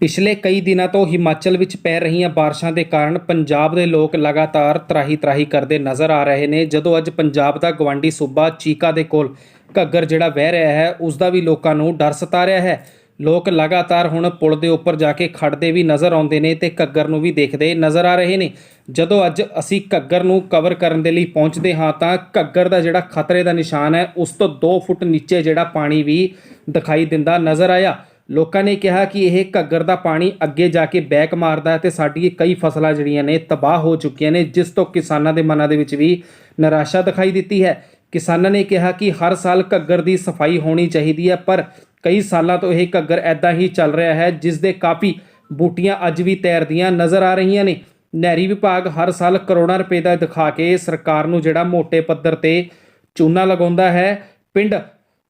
ਪਿਛਲੇ ਕਈ ਦਿਨਾਂ ਤੋਂ ਹਿਮਾਚਲ ਵਿੱਚ ਪੈ ਰਹੀਆਂ ਬਾਰਿਸ਼ਾਂ ਦੇ ਕਾਰਨ ਪੰਜਾਬ ਦੇ ਲੋਕ ਲਗਾਤਾਰ ਤਰਾਹੀ-ਤਰਾਹੀ ਕਰਦੇ ਨਜ਼ਰ ਆ ਰਹੇ ਨੇ। ਜਦੋਂ ਅੱਜ ਪੰਜਾਬ ਦਾ ਗਵਾਂਡੀ ਸੂਬਾ ਚੀਕਾ ਦੇ ਕੋਲ ਘੱਗਰ ਜਿਹੜਾ ਵਹਿ ਰਿਹਾ ਹੈ, ਉਸ ਦਾ ਵੀ ਲੋਕਾਂ ਨੂੰ ਡਰ ਸਤਾ ਰਿਹਾ ਹੈ। ਲੋਕ ਲਗਾਤਾਰ ਹੁਣ ਪੁਲ ਦੇ ਉੱਪਰ ਜਾ ਕੇ ਖੜਦੇ ਵੀ ਨਜ਼ਰ ਆਉਂਦੇ ਨੇ ਤੇ ਘੱਗਰ ਨੂੰ ਵੀ ਦੇਖਦੇ ਨਜ਼ਰ ਆ ਰਹੇ ਨੇ। ਜਦੋਂ ਅੱਜ ਅਸੀਂ ਘੱਗਰ ਨੂੰ ਕਵਰ ਕਰਨ ਦੇ ਲਈ ਪਹੁੰਚਦੇ ਹਾਂ ਤਾਂ ਘੱਗਰ ਦਾ ਜਿਹੜਾ ਖਤਰੇ ਦਾ ਨਿਸ਼ਾਨ ਹੈ, ਉਸ ਤੋਂ 2 ਫੁੱਟ ਨੀਚੇ ਜਿਹੜਾ ਪਾਣੀ ਵੀ ਦਿਖਾਈ ਦਿੰਦਾ ਨਜ਼ਰ ਆਇਆ। ਲੋਕਾਂ ਨੇ ਕਿਹਾ ਕਿ ਇਹ ਘੱਗਰ ਦਾ ਪਾਣੀ ਅੱਗੇ ਜਾ ਕੇ ਬੈਕ ਮਾਰਦਾ ਹੈ ਤੇ ਸਾਡੀ ਕਈ ਫਸਲਾਂ ਜਿਹੜੀਆਂ ਨੇ ਤਬਾਹ ਹੋ ਚੁੱਕੀਆਂ ਨੇ, ਜਿਸ ਤੋਂ ਕਿਸਾਨਾਂ ਦੇ ਮਨਾਂ ਦੇ ਵਿੱਚ ਵੀ ਨਿਰਾਸ਼ਾ ਦਿਖਾਈ ਦਿੱਤੀ ਹੈ। ਕਿਸਾਨਾਂ ਨੇ ਕਿਹਾ ਕਿ ਹਰ ਸਾਲ ਘੱਗਰ ਦੀ ਸਫ਼ਾਈ ਹੋਣੀ ਚਾਹੀਦੀ ਹੈ, ਪਰ ਕਈ ਸਾਲਾਂ ਤੋਂ ਇਹ ਘੱਗਰ ਐਦਾਂ ਹੀ ਚੱਲ ਰਿਹਾ ਹੈ, ਜਿਸ ਦੇ ਕਾਫੀ ਬੂਟੀਆਂ ਅੱਜ ਵੀ ਤੈਰਦੀਆਂ ਨਜ਼ਰ ਆ ਰਹੀਆਂ ਨੇ। ਨਹਿਰੀ ਵਿਭਾਗ ਹਰ ਸਾਲ ਕਰੋੜਾਂ ਰੁਪਏ ਦਾ ਦਿਖਾ ਕੇ ਸਰਕਾਰ ਨੂੰ ਜਿਹੜਾ ਮੋٹے ਪੱਧਰ ਤੇ ਚੂਨਾ ਲਗਾਉਂਦਾ ਹੈ। ਪਿੰਡ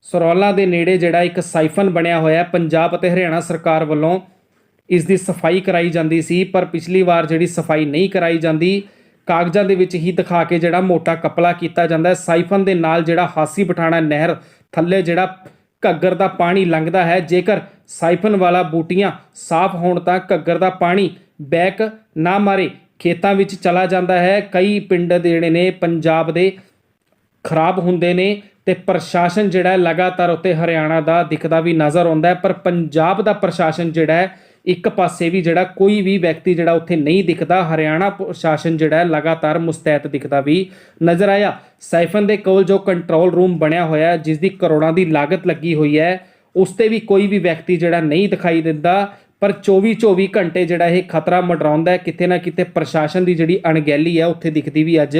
ਸਰੌਲਾ ਦੇ ਨੇੜੇ ਜਿਹੜਾ ਇੱਕ ਸਾਈਫਨ ਬਣਿਆ ਹੋਇਆ ਪੰਜਾਬ ਅਤੇ ਹਰਿਆਣਾ ਸਰਕਾਰ ਵੱਲੋਂ ਇਸ ਦੀ ਸਫ਼ਾਈ ਕਰਾਈ ਜਾਂਦੀ ਸੀ, ਪਰ ਪਿਛਲੀ ਵਾਰ ਜਿਹੜੀ ਸਫ਼ਾਈ ਨਹੀਂ ਕਰਾਈ ਜਾਂਦੀ, ਕਾਗਜ਼ਾਂ ਦੇ ਵਿੱਚ ਹੀ ਦਿਖਾ ਕੇ ਜਿਹੜਾ ਮੋਟਾ ਕਪਲਾ ਕੀਤਾ ਜਾਂਦਾ ਹੈ। ਸਾਈਫਨ ਦੇ ਨਾਲ ਜਿਹੜਾ ਹਾਸੀ ਪਠਾਣਾ ਨਹਿਰ ਥੱਲੇ ਜਿਹੜਾ ਘੱਗਰ ਦਾ ਪਾਣੀ ਲੰਘਦਾ ਹੈ, ਜੇਕਰ ਸਾਈਫਨ ਵਾਲਾ ਬੂਟੀਆਂ ਸਾਫ਼ ਹੋਣ ਤਾਂ ਘੱਗਰ ਦਾ ਪਾਣੀ ਬੈਕ ਨਾ ਮਾਰੇ, ਖੇਤਾਂ ਵਿੱਚ ਚਲਾ ਜਾਂਦਾ ਹੈ। ਕਈ ਪਿੰਡ ਜਿਹੜੇ ਨੇ ਪੰਜਾਬ ਦੇ ਖਰਾਬ ਹੁੰਦੇ ਨੇ। ਤੇ ਪ੍ਰਸ਼ਾਸਨ ਜਿਹੜਾ ਲਗਾਤਾਰ ਉੱਤੇ ਹਰਿਆਣਾ ਦਾ ਦਿਖਦਾ ਵੀ ਨਜ਼ਰ ਆਉਂਦਾ ਹੈ, ਪਰ ਪੰਜਾਬ ਦਾ ਪ੍ਰਸ਼ਾਸਨ ਜਿਹੜਾ ਇੱਕ ਪਾਸੇ ਵੀ ਜਿਹੜਾ ਕੋਈ ਵੀ ਵਿਅਕਤੀ ਜਿਹੜਾ ਉੱਥੇ ਨਹੀਂ ਦਿਖਦਾ, ਹਰਿਆਣਾ ਪ੍ਰਸ਼ਾਸਨ ਜਿਹੜਾ ਲਗਾਤਾਰ ਮੁਸਤੈਦ ਦਿਖਦਾ ਵੀ ਨਜ਼ਰ ਆਇਆ। ਸਾਈਫਨ ਦੇ ਕੋਲ ਜੋ ਕੰਟਰੋਲ ਰੂਮ ਬਣਿਆ ਹੋਇਆ ਜਿਸ ਦੀ ਕਰੋੜਾਂ ਦੀ ਲਾਗਤ ਲੱਗੀ ਹੋਈ ਹੈ, ਉਸ ਤੇ ਵੀ ਕੋਈ ਵੀ ਵਿਅਕਤੀ ਜਿਹੜਾ ਨਹੀਂ ਦਿਖਾਈ ਦਿੰਦਾ, ਪਰ 24 24 ਘੰਟੇ ਜਿਹੜਾ ਇਹ ਖਤਰਾ ਮਡਰਾਉਂਦਾ ਹੈ, ਕਿਤੇ ਨਾ ਕਿਤੇ ਪ੍ਰਸ਼ਾਸਨ ਦੀ ਜਿਹੜੀ ਅਣਗਹਿਲੀ ਹੈ, ਉੱਥੇ ਦਿਖਦੀ ਵੀ ਅੱਜ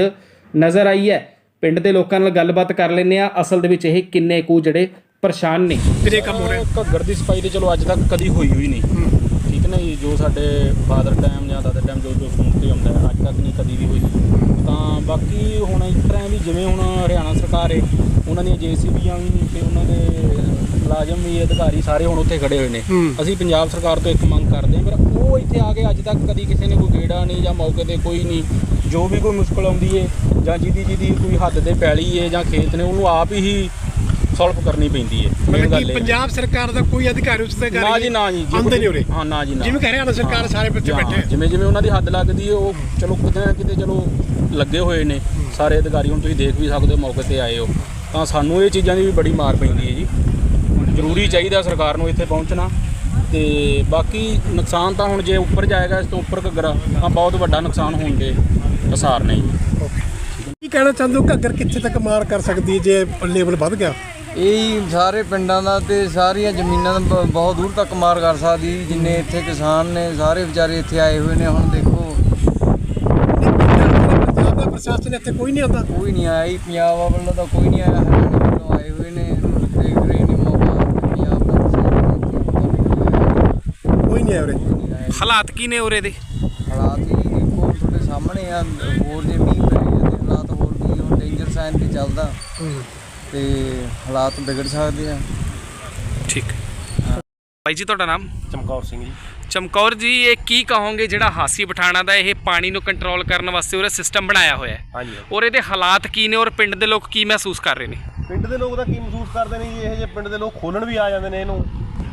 ਨਜ਼ਰ ਆਈ ਹੈ। ਪਿੰਡ ਦੇ ਲੋਕਾਂ ਨਾਲ ਗੱਲਬਾਤ ਕਰ ਲੈਂਦੇ ਆ ਅਸਲ ਦੇ ਵਿੱਚ ਇਹ ਕਿੰਨੇ ਕੁ ਜਿਹੜੇ ਪਰੇਸ਼ਾਨ ਨੇ। ਕਿਹੜੇ ਕੰਮ ਹੋ ਰਹੇ। ਘੱਗਰ ਦੀ ਸਫ਼ਾਈ ਤੇ ਚਲੋ ਅੱਜ ਤੱਕ ਕਦੀ ਹੋਈ ਹੋਈ ਨਹੀਂ। ਠੀਕ ਹੈ ਨਾ ਜੀ ਜੋ ਸਾਡੇ ਫਾਦਰ ਟਾਈਮ ਜਾਂ ਦਾਦਾ ਟਾਈਮ ਜੋ ਜੋ ਸੁਣਦੇ ਹੁੰਦਾ ਹੈ, ਅੱਜ ਤੱਕ ਨਹੀਂ ਕਦੀ ਵੀ ਹੋਈ। ਤਾਂ ਬਾਕੀ ਹੁਣ ਇਸ ਤਰ੍ਹਾਂ ਵੀ ਜਿਵੇਂ ਹੁਣ ਹਰਿਆਣਾ ਸਰਕਾਰ ਹੈ ਉਹਨਾਂ ਦੀਆਂ ਜੀਸੀਬੀਆਂ ਵੀ ਤੇ ਉਹਨਾਂ ਦੇ ਮੁਲਾਜ਼ਮ ਵੀ ਅਧਿਕਾਰੀ ਸਾਰੇ ਹੁਣ ਉੱਥੇ ਖੜੇ ਹੋਏ ਨੇ। ਅਸੀਂ ਪੰਜਾਬ ਸਰਕਾਰ ਤੋਂ ਇੱਕ ਮੰਗ ਕਰਦੇ ਹਾਂ ਪਰ ਉਹ ਇੱਥੇ ਆ ਕੇ ਅੱਜ ਤੱਕ ਕਦੀ ਕਿਸੇ ਨੇ ਕੋਈ ਗੇੜਾ ਨਹੀਂ ਜਾਂ ਮੌਕੇ ਤੇ ਕੋਈ ਨਹੀਂ ਜੋ ਵੀ ਕੋਈ ਮੁਸ਼ਕਲ ਆਉਂਦੀ ਹੈ ਜਾਂ ਜਿਹਦੀ ਜਿਹਦੀ ਕੋਈ ਹੱਦ ਤੇ ਪੈਲੀ ਹੈ ਜਾਂ ਖੇਤ ਨੇ ਉਹਨੂੰ ਆਪ ਹੀ ਸੋਲਵ ਕਰਨੀ ਪੈਂਦੀ ਮਤਲਬ ਕਿ ਹੈ। ਪੰਜਾਬ ਸਰਕਾਰ ਦਾ ਕੋਈ ਅਧਿਕਾਰੀ ਉਸ ਤੇ ਨਾ ਜੀ ਨਾ ਜੀ ਆਉਂਦੇ ਨਹੀਂ ਉਰੇ। ਹਾਂ ਨਾ ਜੀ ਨਾ। ਜਿਵੇਂ ਕਿ ਹਰਿਆਣਾ ਸਰਕਾਰ ਸਾਰੇ ਹਾਂ, ਬੈਠੇ ਆ। ਜਿਵੇਂ ਜਿਵੇਂ ਉਹਨਾਂ ਦੀ ਹੱਦ ਲੱਗਦੀ ਹੈ ਉਹ ਚਲੋ ਕਿਤੇ ਨਾ ਕਿਤੇ ਚਲੋ ਲੱਗੇ ਹੋਏ ਨੇ। ਸਾਰੇ ਅਧਿਕਾਰੀ ਹੁਣ ਤੁਸੀਂ ਦੇਖ ਵੀ ਸਕਦੇ ਹੋ ਮੌਕੇ ਤੇ ਆਏ ਹੋ। ਤਾਂ ਸਾਨੂੰ ਇਹ ਚੀਜ਼ਾਂ ਦੀ ਵੀ ਬੜੀ ਮਾਰ ਪੈਂਦੀ ਹੈ ਜੀ। ਜ਼ਰੂਰੀ ਚਾਹੀਦਾ ਸਰਕਾਰ ਨੂੰ ਇੱਥੇ ਪਹੁੰਚਣਾ। ਤੇ ਬਾਕੀ ਨੁਕਸਾਨ ਤਾਂ ਹੁਣ ਜੇ ਉੱਪਰ ਜਾਏਗਾ ਇਸ ਤੋਂ ਉੱਪਰ ਘੱਗਰਾ ਤਾਂ ਬਹੁਤ ਵੱਡਾ ਨੁਕਸਾਨ ਹੋਣ ਦੇ ਅਸਾਰ ਨੇ ਜੀ ਕੀ ਕਹਿਣਾ ਚਾਹੁੰਦੇ ਹੋ? ਘੱਗਰ ਕਿੱਥੇ ਤੱਕ ਮਾਰ ਕਰ ਸਕਦੀ ਹੈ ਜੇ ਲੈਵਲ ਵੱਧ ਗਿਆ? ਇਹ ਹੀ ਸਾਰੇ ਪਿੰਡਾਂ ਦਾ ਤੇ ਸਾਰੀਆਂ ਜ਼ਮੀਨਾਂ ਦਾ ਬ- ਬਹੁਤ ਦੂਰ ਤੱਕ ਮਾਰ ਕਰ ਸਕਦੀ ਜਿੰਨੇ ਇੱਥੇ ਕਿਸਾਨ ਨੇ ਸਾਰੇ ਵਿਚਾਰੇ ਇੱਥੇ ਆਏ ਹੋਏ ਨੇ ਹੁਣ ਦੇਖੋ। ਪੰਜਾਬ ਦਾ ਪ੍ਰਸ਼ਾਸਨ ਇੱਥੇ ਕੋਈ ਨਹੀਂ ਆਉਂਦਾ। ਕੋਈ ਨਹੀਂ ਆਇਆ ਜੀ ਪੰਜਾਬ ਵੱਲੋਂ ਤਾਂ ਕੋਈ ਨਹੀਂ ਆਇਆ ਹਰਿਆਣੇ ਵੱਲੋਂ ਆਏ ਹੋਏ ਨੇ ਦੇਖ ਰਹੇ ਨੇ ਮੌਕਾ ਪੰਜਾਬ ਦਾ ਪ੍ਰਸ਼ਾਸਨ ਕੋਈ ਨਹੀਂ ਆਇਆ ਉਰੇ ਨਹੀਂ ਆਇਆ ਹਾਲਾਤ ਕੀ ਨੇ ਉਰੇ ਦੇ? ਹਾਲਾਤ ਹੀ ਦੇਖੋ ਤੁਹਾਡੇ ਸਾਹਮਣੇ ਆ ਹੋਰ ਜੇ ਮੀਂਹ ਪੈ ਜਾਂਦੇ ਹਾਲਾਤ ਹੋਰ ਕੀ ਹੁਣ ਡੇਂਜਰ ਸਾਈਨ ਤੇ ਚੱਲਦਾ। ਤੇ ਹਾਲਾਤ ਵਿਗੜ ਸਕਦੇ ਆ। ਠੀਕ। ਭਾਈ ਜੀ ਤੁਹਾਡਾ ਨਾਮ? ਚਮਕੌਰ ਸਿੰਘ ਜੀ। ਚਮਕੌਰ ਜੀ ਇਹ ਕੀ ਕਹੋਗੇ ਜਿਹੜਾ ਹਾਸੀ ਪਠਾਣਾ ਦਾ ਇਹ ਪਾਣੀ ਨੂੰ ਕੰਟਰੋਲ ਕਰਨ ਵਾਸਤੇ ਉਹਦਾ ਸਿਸਟਮ ਬਣਾਇਆ ਹੋਇਆ ਹੈ? ਹਾਂਜੀ। ਔਰ ਇਹਦੇ ਹਾਲਾਤ ਕੀ ਨੇ ਔਰ ਪਿੰਡ ਦੇ ਲੋਕ ਕੀ ਮਹਿਸੂਸ ਕਰ ਰਹੇ ਨੇ? ਪਿੰਡ ਦੇ ਲੋਕ ਤਾਂ ਕੀ ਮਹਿਸੂਸ ਕਰਦੇ ਨੇ ਜੀ? ਇਹ ਜੇ ਪਿੰਡ ਦੇ ਲੋਕ ਖੋਲਣ ਵੀ ਆ ਜਾਂਦੇ ਨੇ ਇਹਨੂੰ।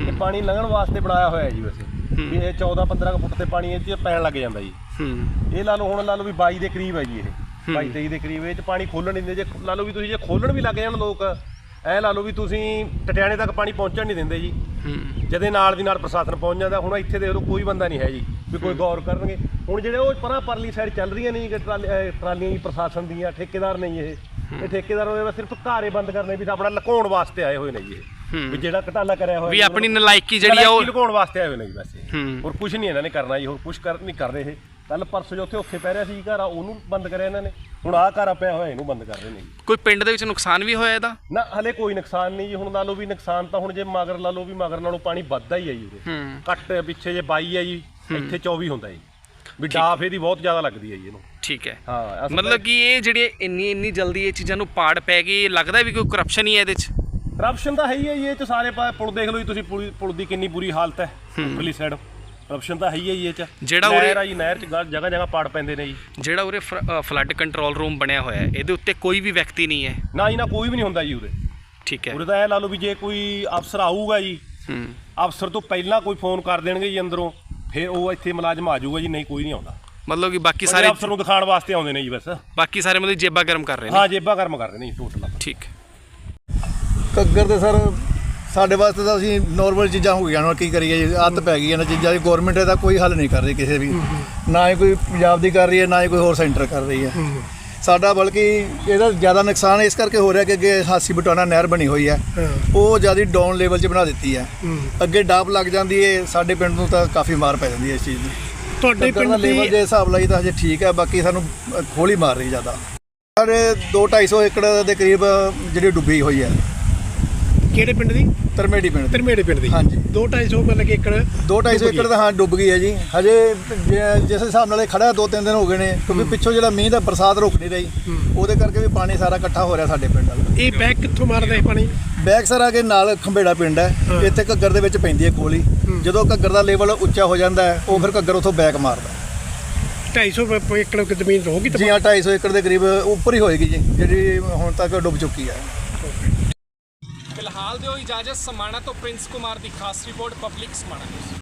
ਇਹ ਪਾਣੀ ਲੰਘਣ ਵਾਸਤੇ ਬਣਾਇਆ ਹੋਇਆ ਜੀ ਵੈਸੇ। ਵੀ ਇਹ 14 15 ਕੁ ਫੁੱਟ ਤੇ ਪਾਣੀ ਇਹ 'ਚ ਪੈਣ ਲੱਗ ਜਾਂਦਾ ਜੀ। ਹੂੰ। ਇਹ ਲਾ ਲਓ ਹੁਣ ਲਾ ਲਓ ਵੀ 22 ਦੇ ਕਰੀਬ ਹੈ ਜੀ ਇਹ। 22 23 ਦੇ ਕਰੀਬ ਇਹ 'ਚ ਪਾਣੀ ਖੋਲਣ ਨਹੀਂ ਦਿੰਦੇ। ਜੇ ਲਾ ਲਓ ਵੀ ਤੁਸੀਂ ਜੇ ਖੋਲਣ ਵੀ ਲੱਗ ਜਾਣ ਲੋਕ ਐ ਲਾ ਲਓ ਵੀ ਤੁਸੀਂ ਟਟਿਆਣੇ ਤੱਕ ਪਾਣੀ ਪਹੁੰਚਣ ਨਹੀਂ ਦਿੰਦੇ ਜੀ। ਹੂੰ। ਜਦੇ ਨਾਲ ਦੀ ਨਾਲ ਪ੍ਰਸ਼ਾਸਨ ਪਹੁੰਚ ਜਾਂਦਾ ਹੁਣ ਇੱਥੇ ਦੇਖ ਲਓ ਕੋਈ ਬੰਦਾ ਨਹੀਂ ਹੈ ਜੀ ਵੀ ਕੋਈ ਗੌਰ ਕਰਨਗੇ। ਹੁਣ ਜਿਹੜੇ ਉਹ ਪਰਾਂ ਪਰਲੀ ਸਾਈਡ ਚੱਲ ਰਹੀਆਂ ਨੇ ਜੀ ਕਿ ਟਰਾਲੀ- ਅਹ ਟਰਾਲੀਆਂ ਜੀ ਪ੍ਰਸ਼ਾਸਨ ਦੀਆਂ ਠੇਕੇਦਾਰ ਨਹੀਂ ਇਹ। ਇਹ ਠੇਕੇਦਾਰ ਹੋਏ ਸਿਰਫ ਘਾਰੇ ਬੰਦ ਕਰਨੇ ਵੀ ਆਪਣਾ ਲੁਕਾਉਣ ਵਾਸਤੇ ਆਏ ਹੋਏ ਨੇ ਜੀ ਇਹ। ਵੀ ਜਿਹੜਾ ਘਟਾਲਾ ਕਰਿਆ ਹੋਇਆ ਵੀ ਆਪਣੀ ਨਲਾਇਕੀ ਜਿਹੜੀ ਆ ਉਹ ਲੁਕਾਉਣ ਵਾਸਤੇ ਆਏ ਹੋਏ ਨੇ ਜੀ ਵੈਸੇ। ਹੋਰ ਕੁਝ ਨਹੀਂ ਇਹਨਾਂ ਨੇ ਕਰਨਾ ਜੀ ਹੋਰ ਕੁਝ ਕਰ ਨਹੀਂ ਕਰ ਰਹੇ ਕੱਲ ਪਰਸੋਂ ਜੋ ਉੱਥੇ ਉੱਥੇ ਪੈ ਰਿਹਾ ਸੀ ਘਰ ਆ ਉਹਨੂੰ ਬੰਦ ਕਰਿਆ ਇਹਨਾਂ ਨੇ। ਹੁਣ ਆਹ ਘਰ ਆ ਪਿਆ ਹੋਇਆ ਇਹਨੂੰ ਬੰਦ ਕਰ ਰਹੇ ਨੇ ਕੋਈ ਪਿੰਡ ਦੇ ਵਿੱਚ ਨੁਕਸਾਨ ਵੀ ਹੋਇਆ ਇਹਦਾ? ਨਾ ਹਲੇ ਕੋਈ ਨੁਕਸਾਨ ਨਹੀਂ ਜੀ। ਹੁਣ ਲਾ ਲਓ ਵੀ ਨੁਕਸਾਨ ਤਾਂ ਹੁਣ ਜੇ ਮਗਰ ਲਾ ਲਓ ਵੀ ਮਗਰ ਨਾਲੋਂ ਪਾਣੀ ਵੱਧਦਾ ਹੀ ਹੈ ਜੀ ਉਰੇ। ਘੱਟ ਪਿੱਛੇ ਜੇ 22 ਹੈ ਜੀ ਇੱਥੇ 24 ਹੁੰਦਾ ਜੀ। ਵੀ ਡਾਫ ਇਹਦੀ ਬਹੁਤ ਜ਼ਿਆਦਾ ਲੱਗਦੀ ਹੈ ਜੀ ਇਹਨੂੰ। ਠੀਕ ਹੈ। ਹਾਂ ਮਤਲਬ ਕਿ ਇਹ ਜਿਹੜੇ ਇੰਨੀ ਇੰਨੀ ਜਲਦੀ ਇਹ ਚੀਜ਼ਾਂ ਨੂੰ ਪਾੜ ਪੈ ਗਈ ਲੱਗਦਾ ਵੀ ਕੋਈ ਕਰਪਸ਼ਨ ਹੀ ਹੈ ਇਹਦੇ 'ਚ? ਕਰਪਸ਼ਨ ਤਾਂ ਹੈ ਹੀ ਹੈ ਜੀ ਇਹ ਚ ਸਾਰੇ ਪਾ- ਪੁਲ ਦੇਖ ਲਓ ਜੀ ਤੁਸੀਂ ਪੁਲ ਪੁਲ ਦੀ ਕਿੰਨੀ ਬੁਰੀ ਹਾਲਤ ਹੈ ਉੱਪਰਲੀ ਸਾਈਡ ਕਰਪਸ਼ਨ ਤਾਂ ਹੈ ਹੀ ਹੈ ਜੀ ਇਹ ਚ। ਜਿਹੜਾ ਉਰੇ- ਨਹਿਰ ਆ ਜੀ ਨਹਿਰ ਚ ਜਗ੍ਹਾ ਜਗ੍ਹਾ ਪਾੜ ਪੈਂਦੇ ਨੇ ਜੀ। ਜਿਹੜਾ ਉਰੇ ਫਲੱਡ ਕੰਟਰੋਲ ਰੂਮ ਬਣਿਆ ਹੋਇਆ ਹੈ ਇਹਦੇ ਉੱਤੇ ਕੋਈ ਵੀ ਵਿਅਕਤੀ ਨਹੀਂ ਹੈ। ਨਾ ਜੀ ਨਾ ਕੋਈ ਵੀ ਨਹੀਂ ਹੁੰਦਾ ਜੀ ਉਰੇ। ਠੀਕ ਹੈ। ਉਰੇ ਤਾਂ ਇਹ ਲਾ ਲਓ ਵੀ ਜੇ ਕੋਈ ਅਫਸਰ ਆਊਗਾ ਜੀ ਹੂੰ। ਅਫਸਰ ਤੋਂ ਪਹਿਲਾਂ ਕੋਈ ਫੋਨ ਕਰ ਦੇਣਗੇ ਜੀ ਅੰਦਰੋਂ ਫਿਰ ਉਹ ਇੱਥੇ ਮੁਲਾਜ਼ਮ ਆ ਜਾਊਗਾ ਜੀ ਨਹੀਂ ਕੋਈ ਨਹੀਂ ਆਉਂਦਾ। ਮਤਲਬ ਕਿ ਬਾਕੀ ਸਾਰੇ ਸਾਰੇ ਅਫਸਰ ਨੂੰ ਦਿਖਾਉਣ ਵਾਸਤੇ ਆਉਂਦੇ ਨੇ ਜੀ ਬਸ। ਬਾਕੀ ਸਾਰੇ ਮਤਲਬ ਜੇਬਾਂ ਗਰਮ ਕਰ ਰਹੇ ਨੇ। ਹਾਂ ਜੇਬਾਂ ਗਰਮ ਕਰ ਰਹੇ ਨੇ ਜੀ ਟੋਟਲ ਠੀਕ। ਘੱਗਰ ਤੇ ਸਰ ਸਾਡੇ ਵਾਸਤੇ ਤਾਂ ਅਸੀਂ ਨਾਰਮਲ ਚੀਜ਼ਾਂ ਹੋ ਗਈਆਂ ਹੁਣ ਕੀ ਕਰੀਏ ਜੀ ਆਦਤ ਪੈ ਗਈ ਇਹਨਾਂ ਚੀਜ਼ਾਂ ਦੀ ਗਵਰਨਮੈਂਟ ਇਹਦਾ ਕੋਈ ਹੱਲ ਨਹੀਂ ਕਰ ਰਹੀ ਕਿਸੇ ਵੀ। ਨਾ ਹੀ ਕੋਈ ਪੰਜਾਬ ਦੀ ਕਰ ਰਹੀ ਹੈ ਨਾ ਹੀ ਕੋਈ ਹੋਰ ਸੈਂਟਰ ਕਰ ਰਹੀ ਹੈ। ਸਾਡਾ ਬਲਕਿ ਇਹਦਾ ਜ਼ਿਆਦਾ ਨੁਕਸਾਨ ਇਸ ਕਰਕੇ ਹੋ ਰਿਹਾ ਕਿ ਅੱਗੇ ਹਾਸੀ ਬਟਾਣਾ ਨਹਿਰ ਬਣੀ ਹੋਈ ਹੈ। ਉਹ ਜ਼ਿਆਦਾ ਡਾਊਨ ਲੈਵਲ 'ਚ ਬਣਾ ਦਿੱਤੀ ਹੈ। ਅੱਗੇ ਡਾਪ ਲੱਗ ਜਾਂਦੀ ਹੈ ਸਾਡੇ ਪਿੰਡ ਨੂੰ ਤਾਂ ਕਾਫੀ ਮਾਰ ਪੈ ਜਾਂਦੀ ਹੈ ਇਸ ਚੀਜ਼ ਦੀ। ਤੁਹਾਡੇ ਘੱਗਰ ਦਾ ਪਿੰਡ ਲੈਵਲ ਦੀ ਹਿਸਾਬ ਲਈ ਤਾਂ ਹਜੇ ਠੀਕ ਹੈ ਬਾਕੀ ਸਾਨੂੰ ਖੋਲ ਮਾਰ ਰਹੀ ਜ਼ਿਆਦਾ। ਸਾਡੇ 2 250 ਏਕੜ ਦੇ ਕਰੀਬ ਜਿਹੜੀ ਡੁੱਬੀ ਹੋਈ ਹੈ। ਕਿਹੜੇ ਪਿੰਡ ਦੀ? ਤਰਮੇੜੀ ਪਿੰਡ ਤਰਮੇੜੇ ਪਿੰਡ ਦੀ। ਹਾਂਜੀ। 2 250 ਮਤਲਬ ਕਿ ਏਕੜ 2 250 ਏਕੜ ਦਾ ਹਾਂ ਡੁੱਬ ਗਈ ਹੈ ਜੀ। ਹਜੇ ਜੇ- ਜਿਸ ਹਿਸਾਬ ਨਾਲ ਇਹ ਖੜਾ ਦੋ ਤਿੰਨ ਦਿਨ ਹੋ ਗਏ ਨੇ ਕਿਉਂਕਿ ਪਿੱਛੋਂ ਜਿਹੜਾ ਮੀਂਹ ਦਾ ਬਰਸਾਤ ਰੁਕ ਨਹੀਂ ਰਹੀ ਉਹਦੇ ਕਰਕੇ ਵੀ ਪਾਣੀ ਸਾਰਾ ਇਕੱਠਾ ਹੋ ਰਿਹਾ ਸਾਡੇ ਪਿੰਡ ਵੱਲ। ਇਹ ਬੈਗ ਕਿੱਥੋਂ ਮਾਰਦਾ ਇਹ ਪਾਣੀ? ਬੈਕ ਸਰ ਆ ਕੇ ਨਾਲ ਖੰਬੇੜਾ ਪਿੰਡ ਹੈ। ਇੱਥੇ ਘੱਗਰ ਦੇ ਵਿੱਚ ਪੈਂਦੀ ਹੈ ਕੋਲੀ। ਜਦੋਂ ਘੱਗਰ ਦਾ ਲੈਵਲ ਉੱਚਾ ਹੋ ਜਾਂਦਾ ਹੈ ਉਹ ਫਿਰ ਘੱਗਰ ਉਥੋਂ ਬੈਕ ਮਾਰਦਾ। ਹੈ। 250 ਰੁਪਏ ਏਕੜ ਦੀ ਜ਼ਮੀਨ ਰਹੂਗੀ ਜੀ ਹਾਂ 250 ਏਕੜ ਦੇ ਕਰੀਬ ਉੱਪਰ ਹੀ ਹੋਏਗੀ ਜੀ ਜਿਹੜੀ ਹੁਣ ਤੱਕ ਡੁੱਬ ਚੁੱਕੀ ਹੈ। ਫਿਲਹਾਲ ਦਿਓ ਇਜਾਜ਼ਤ ਸਮਾਣਾ ਤੋਂ ਪ੍ਰਿੰਸ ਕੁਮਾਰ ਦੀ ਖਾਸ ਰਿਪੋਰਟ ਪਬਲਿਕ ਸਮਾਣਾ